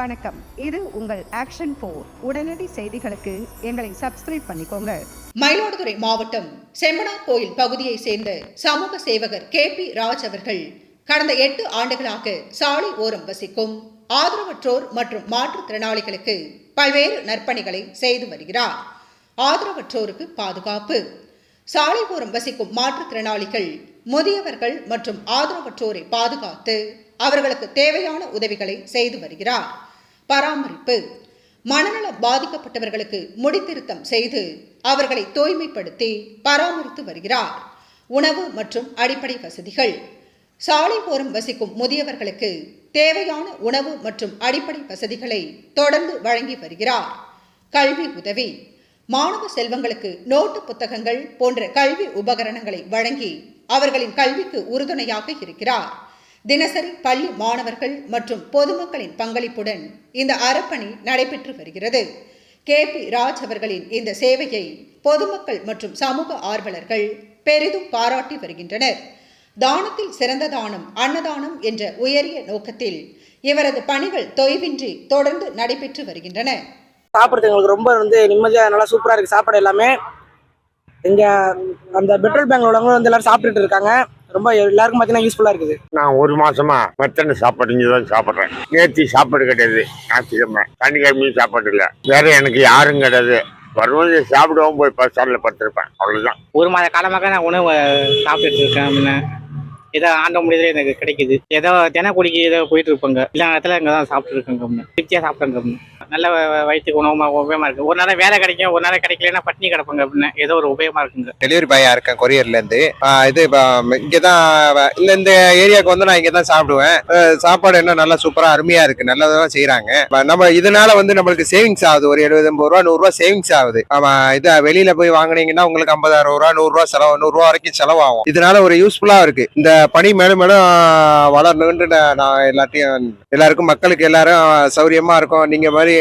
வணக்கம். இது உங்கள் ஆக்ஷன் போர் உடனடி செய்திகளுக்கு எங்களை சப்ஸ்கிரைப் பண்ணிக்கோங்க. மயிலாடுதுறை மாவட்டம் செம்பனார் கோயில் பகுதியை சேர்ந்த சமூக சேவகர் கே பி ராஜ் அவர்கள் கடந்த எட்டு ஆண்டுகளாக சாலை ஓரம் வசிக்கும் ஆதரவற்றோர் மற்றும் மாற்றுத்திறனாளிகளுக்கு பல்வேறு நற்பணிகளை செய்து வருகிறார். ஆதரவற்றோருக்கு பாதுகாப்பு. சாலை ஓரம் வசிக்கும் மாற்றுத்திறனாளிகள் முதியவர்கள் மற்றும் ஆதரவற்றோரை பாதுகாத்து அவர்களுக்கு தேவையான உதவிகளை செய்து வருகிறார். பராமரிப்பு. மனநலம் பாதிக்கப்பட்டவர்களுக்கு முடித்திருத்தம் செய்து அவர்களை தூய்மைப்படுத்தி பராமரித்து வருகிறார். உணவு மற்றும் அடிப்படை வசதிகள். சாலை ஓரம் வசிக்கும் முதியவர்களுக்கு தேவையான உணவு மற்றும் அடிப்படை வசதிகளை தொடர்ந்து வழங்கி வருகிறார். கல்வி உதவி. மாணவ செல்வங்களுக்கு நோட்டு புத்தகங்கள் போன்ற கல்வி உபகரணங்களை வழங்கி அவர்களின் கல்விக்கு உறுதுணையாக இருக்கிறார். தினசரி பள்ளி மாணவர்கள் மற்றும் பொதுமக்களின் பங்களிப்புடன் இந்த அறப்பணி நடைபெற்று வருகிறது. கே. பி. ராஜ் அவர்களின் இந்த சேவையை பொதுமக்கள் மற்றும் சமூக ஆர்வலர்கள் பெரிதும் பாராட்டி வருகின்றனர். தானத்தில் சிறந்த தானம் அன்னதானம் என்ற உயரிய நோக்கத்தில் இவரது பணிகள் தொய்வின்றி தொடர்ந்து நடைபெற்று வருகின்றன. சாப்பிட்றது எங்களுக்கு ரொம்ப வந்து நிம்மதியாக நல்லா சூப்பராக இருக்குது சாப்பாடு எல்லாமே. இங்கே அந்த பெட்ரோல் பேங்க் உள்ளவங்க வந்து எல்லாரும் சாப்பிட்டுட்டு இருக்காங்க. ரொம்ப எல்லாருக்கும் பார்த்தீங்கன்னா யூஸ்ஃபுல்லாக இருக்குது. நான் ஒரு மாசமா மத்தன சாப்பாடு இங்கே தான் சாப்பிட்றேன். நேற்று சாப்பாடு கிடையாது. ஞாயிற்றுக்கிழமை. சனிக்கிழமையும் சாப்பாடு இல்லை. வேற எனக்கு யாரும் கிடையாது. வரும்போது சாப்பிடுவோம் போய் பஸ் ஸ்டாண்டில் படுத்திருப்பேன். அவ்வளோதான் ஒரு மாத காலமாக நான் உணவு சாப்பிட்டுட்டு இருக்கேன் முன்ன ஏதோ ஆண்ட முடியல எனக்கு கிடைக்குது. ஏதோ தினக்கூலிக்கு ஏதோ போயிட்டு இருப்பாங்க. எல்லா இடத்துல இங்கே தான் சாப்பிட்டு இருக்கேங்க திருப்தியாக சாப்பிட்றேங்க நல்ல வயிற்றுக்கு உணவுமா உபயோகமாக இருக்கு. ஒரு நாள் வேலை கிடைக்கும் ஒரு நாள் கிடைக்கலன்னா பட்டினி கிடப்பாங்க அப்படின்னு. ஏதோ ஒரு உபயோகமாக இருக்குங்க. டெலிவரி பாயா இருக்கேன்? கொரியர்லேருந்து இது இப்போ இங்கே தான் இல்லை இந்த ஏரியாவுக்கு வந்து நான் இங்கே தான் சாப்பிடுவேன். சாப்பாடு என்ன நல்லா சூப்பராக அருமையாக இருக்கு. நல்லதாக செய்கிறாங்க நம்ம இதனால வந்து நம்மளுக்கு சேவிங்ஸ் ஆகுது. ஒரு எழுபது ஐம்பது ரூபா நூறுரூவா சேவிங்ஸ் ஆகுது. ஆமாம் இது வெளியில் போய் வாங்கினீங்கன்னா உங்களுக்கு ஐம்பதாயிரம் ரூபா நூறுரூவா செலவு நூறுரூவா வரைக்கும் செலவாகும். இதனால ஒரு யூஸ்ஃபுல்லாக இருக்குது இந்த பணி மேலும் மேலும் வளரணுன்ட்டு நான் எல்லாத்தையும் எல்லாருக்கும் மக்களுக்கு எல்லாரும் சௌரியமா இருக்கும். நீங்க மாதிரி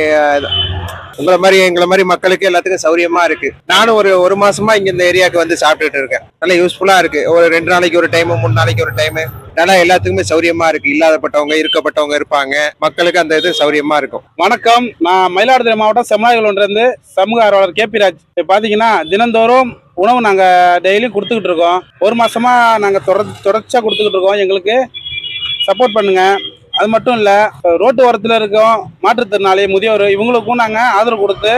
உங்களை மாதிரி எங்களை மாதிரி மக்களுக்கு எல்லாத்துக்கும் சௌரியமா இருக்கு. நானும் ஒரு ஒரு மாசமா இங்க இந்த ஏரியாவுக்கு வந்து சாப்பிட்டுட்டு இருக்கேன். நல்லா யூஸ்ஃபுல்லா இருக்கு. ஒரு ரெண்டு நாளைக்கு ஒரு டைம் மூணு நாளைக்கு ஒரு டைம் நல்லா எல்லாத்துக்குமே சௌரியமா இருக்கு. இல்லாதப்பட்டவங்க இருக்கப்பட்டவங்க இருப்பாங்க. மக்களுக்கு அந்த இது சௌரியமா இருக்கும். வணக்கம். நான் மயிலாடுதுறை மாவட்டம் செம்மநாயகுலன்றது சமூக ஆர்வலர் கேபி ராஜ். பாத்தீங்கன்னா பார்த்தீங்கன்னா தினந்தோறும் உணவு நாங்கள் டெய்லியும் கொடுத்துக்கிட்டு இருக்கோம். ஒரு மாதமாக நாங்கள் தொடர் தொடர்ச்சியாக கொடுத்துக்கிட்டு இருக்கோம். எங்களுக்கு சப்போர்ட் பண்ணுங்கள் அது மட்டும் இல்லை ரோட்டு ஓரத்தில் இருக்கோம். மாற்றுத்திறனாளி முதியோர் இவங்களுக்கும் நாங்கள் ஆதரவு கொடுத்து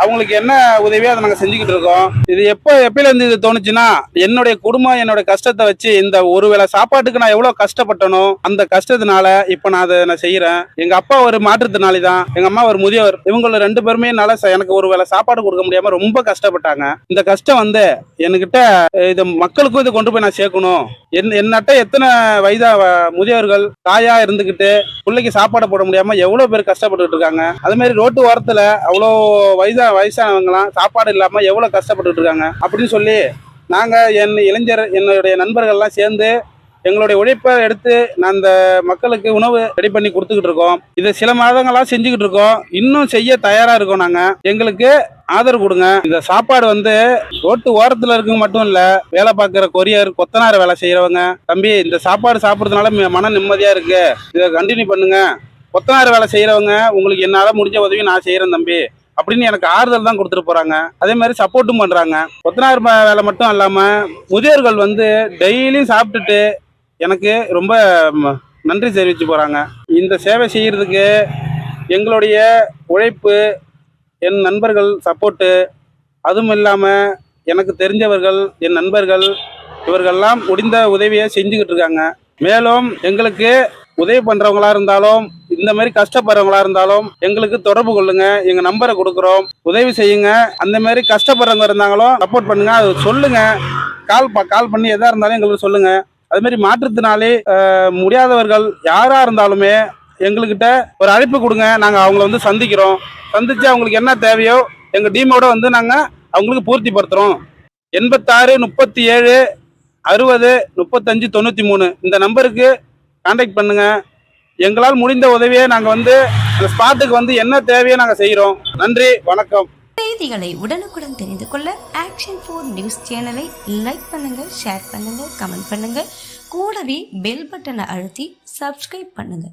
அவங்களுக்கு என்ன உதவியோ அதை நாங்கள் செஞ்சுக்கிட்டு இருக்கோம். இது எப்போ எப்பயிலேருந்து இது தோணுச்சுன்னா என்னுடைய குடும்பம் என்னோட கஷ்டத்தை வச்சு இந்த ஒரு வேளை சாப்பாட்டுக்கு நான் எவ்வளோ கஷ்டப்பட்டனோ அந்த கஷ்டத்தினால இப்போ நான் அதை நான் செய்கிறேன் எங்கள் அப்பா ஒரு மாற்றுத்திறனாளி தான் எங்கள் அம்மா ஒரு முதியவர் இவங்கள ரெண்டு பேருமே என்னால் ச- எனக்கு ஒரு வேளை சாப்பாடு கொடுக்க முடியாமல் ரொம்ப கஷ்டப்பட்டாங்க. இந்த கஷ்டம் வந்து என்கிட்ட இது மக்களுக்கும் இதை கொண்டு போய் நான் சேர்க்கணும். என் என்னட்ட எத்தனை வயதா முதியவர்கள் தாயா இருந்துக்கிட்டு பிள்ளைக்கு சாப்பாடு போட முடியாம எவ்வளவு பேர் கஷ்டப்பட்டுட்டு இருக்காங்க. அதே மாதிரி ரோட்டு ஓரத்துல அவ்வளோ வயதா வயசானவங்களாம் சாப்பாடு இல்லாமல் எவ்வளோ கஷ்டப்பட்டுட்டு இருக்காங்க? அப்படின்னு சொல்லி நாங்கள் என் இளைஞர் என்னுடைய நண்பர்கள்லாம் சேர்ந்து எங்களுடைய உழைப்பை எடுத்து நான் அந்த மக்களுக்கு உணவு ரெடி பண்ணி கொடுத்துக்கிட்டு இருக்கோம். இதை சில மாதங்களாக செஞ்சுக்கிட்டு இருக்கோம். இன்னும் செய்ய தயாராக இருக்கோம் நாங்கள் எங்களுக்கு ஆதரவு கொடுங்க. இந்த சாப்பாடு வந்து ரோட்டு ஓரத்தில் இருக்கவங்க மட்டும் இல்லை வேலை பார்க்குற கொரியர் கொத்தனார் வேலை செய்கிறவங்க தம்பி இந்த சாப்பாடு சாப்பிட்றதுனால ம- மன நிம்மதியாக இருக்குது இதை கண்டினியூ பண்ணுங்க. கொத்தனார் வேலை செய்கிறவங்க உங்களுக்கு என்னால் முடிஞ்ச உதவி நான் செய்கிறேன் தம்பி. அப்படின்னு எனக்கு ஆறுதல் தான் கொடுத்துட்டு போறாங்க. அதே மாதிரி சப்போர்ட்டும் பண்றாங்க. கொத்தனார் வேலை மட்டும் இல்லாம முதியோர்கள் வந்து டெய்லியும் சாப்பிட்டுட்டு எனக்கு ரொம்ப நன்றி தெரிவிச்சு போறாங்க. இந்த சேவை செய்யறதுக்கு எங்களுடைய உழைப்பு என் நண்பர்கள் சப்போர்ட்டு அதுவும் இல்லாமல் எனக்கு தெரிஞ்சவர்கள் என் நண்பர்கள் இவர்கள்லாம் முடிந்த உதவியை செஞ்சுக்கிட்டு இருக்காங்க. மேலும் எங்களுக்கு உதவி பண்ணுறவங்களா இருந்தாலும் இந்த மாதிரி கஷ்டப்படுறவங்களா இருந்தாலும் எங்களுக்கு தொடர்பு கொள்ளுங்க. எங்கள் நம்பரை கொடுக்குறோம். உதவி செய்யுங்க. அந்த மாதிரி கஷ்டப்படுறவங்க இருந்தாங்களோ சப்போர்ட் பண்ணுங்க. அது சொல்லுங்க. கால் கால் பண்ணி எதாக இருந்தாலும் எங்களுக்கு சொல்லுங்க. அது மாதிரி மாற்றுத்தினாலே முடியாதவர்கள் யாராக இருந்தாலுமே எங்கள்கிட்ட ஒரு அழைப்பு கொடுங்க. நாங்கள் அவங்கள வந்து சந்திக்கிறோம். சந்திச்சு அவங்களுக்கு என்ன தேவையோ எங்கள் டீமோட வந்து நாங்கள் அவங்களுக்கு பூர்த்தி படுத்துகிறோம் எண்பத்தாறு முப்பத்தி ஏழு அறுபது முப்பத்தஞ்சு தொண்ணூற்றி மூணு. இந்த நம்பருக்கு காண்டாக்ட் பண்ணுங்கள் எங்களால் முடிந்த உதவியை நாங்கள் வந்து அந்த ஸ்பாட்டுக்கு வந்து என்ன தேவையோ நாங்கள் செய்கிறோம் நன்றி வணக்கம். செய்திகளை உடனுக்குடன் தெரிந்து கொள்ள ஆக்ஷன் ஃபோர் நியூஸ் சேனலை லைக் பண்ணுங்க ஷேர் பண்ணுங்க கமெண்ட் பண்ணுங்க. கூடவே பெல் பட்டனை அழுத்தி சப்ஸ்கிரைப் பண்ணுங்க.